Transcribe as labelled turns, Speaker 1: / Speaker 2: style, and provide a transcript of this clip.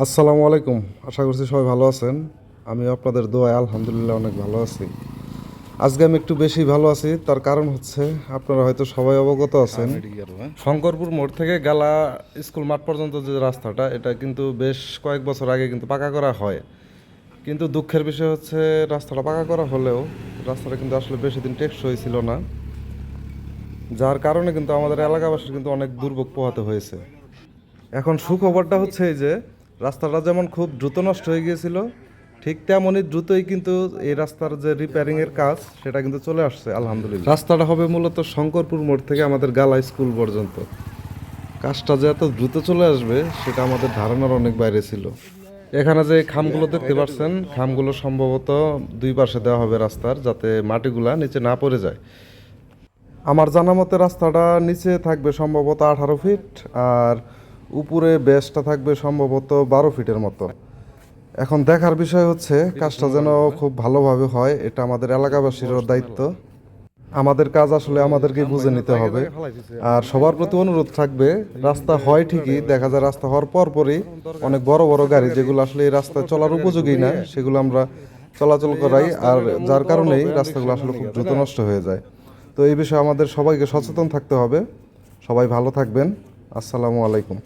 Speaker 1: আসসালামু আলাইকুম। আশা করছি সবাই ভালো আছেন। আমি আপনাদের দোয়ায় আলহামদুলিল্লাহ অনেক ভালো আছি। আজকে আমি একটু বেশি ভালো আছি তার কারণ হচ্ছে আপনারা হয়তো সবাই অবগত আছেন শঙ্করপুর মোড় থেকে গালা স্কুল মাঠ পর্যন্ত যে রাস্তাটা এটা কিন্তু বেশ কয়েক বছর আগে কিন্তু পাকা করা হয়। কিন্তু দুঃখের বিষয় হচ্ছে রাস্তাটা পাকা করা হলেও রাস্তাটা কিন্তু আসলে বেশি দিন টেকসই ছিল না। যার কারণে কিন্তু আমাদের এলাকাবাসীর কিন্তু অনেক দুর্ভোগ পোহাতে হয়েছে। এখন সুখবরটা হচ্ছে এই যে রাস্তাটা যেমন খুব দ্রুত নষ্ট হয়ে গিয়েছিল, ঠিক তেমনই দ্রুতই কিন্তু এই রাস্তার যে রিপেয়ারিং এর কাজ, সেটা কিন্তু চলে আসছে, আলহামদুলিল্লাহ। রাস্তাটা হবে মূলত শঙ্করপুর মোড় থেকে আমাদের গালা স্কুল পর্যন্ত। কাজটা যে এত দ্রুত চলে আসবে, সেটা আমাদের ধারণার অনেক বাইরে ছিল। এখানে যে খামগুলো দেখতে পাচ্ছেন, খামগুলো সম্ভবত দুই পাশে দেওয়া হবে রাস্তার, যাতে মাটিগুলা নিচে না পড়ে যায়। আমার জানা মতে রাস্তাটা নিচে থাকবে সম্ভবত আঠারো ফিট আর উপরে বেসটা থাকবে সম্ভবত বারো ফিটের মতো। এখন দেখার বিষয় হচ্ছে, কাজটা যেন খুব ভালোভাবে হয়, এটা আমাদের এলাকাবাসীরও দায়িত্ব। আমাদের কাজ আসলে আমাদেরকে বুঝে নিতে হবে। আর সবার প্রতি অনুরোধ থাকবে, রাস্তা হয় ঠিকই, দেখা যায় রাস্তা হওয়ার পরপরই অনেক বড় বড় গাড়ি যেগুলো আসলে এই রাস্তায় চলার উপযোগী না, সেগুলো আমরা চলাচল করাই, আর যার কারণেই রাস্তাগুলো আসলে খুব দ্রুত নষ্ট হয়ে যায়। তো এই বিষয়ে আমাদের সবাইকে সচেতন থাকতে হবে। সবাই ভালো থাকবেন। আসসালামু আলাইকুম।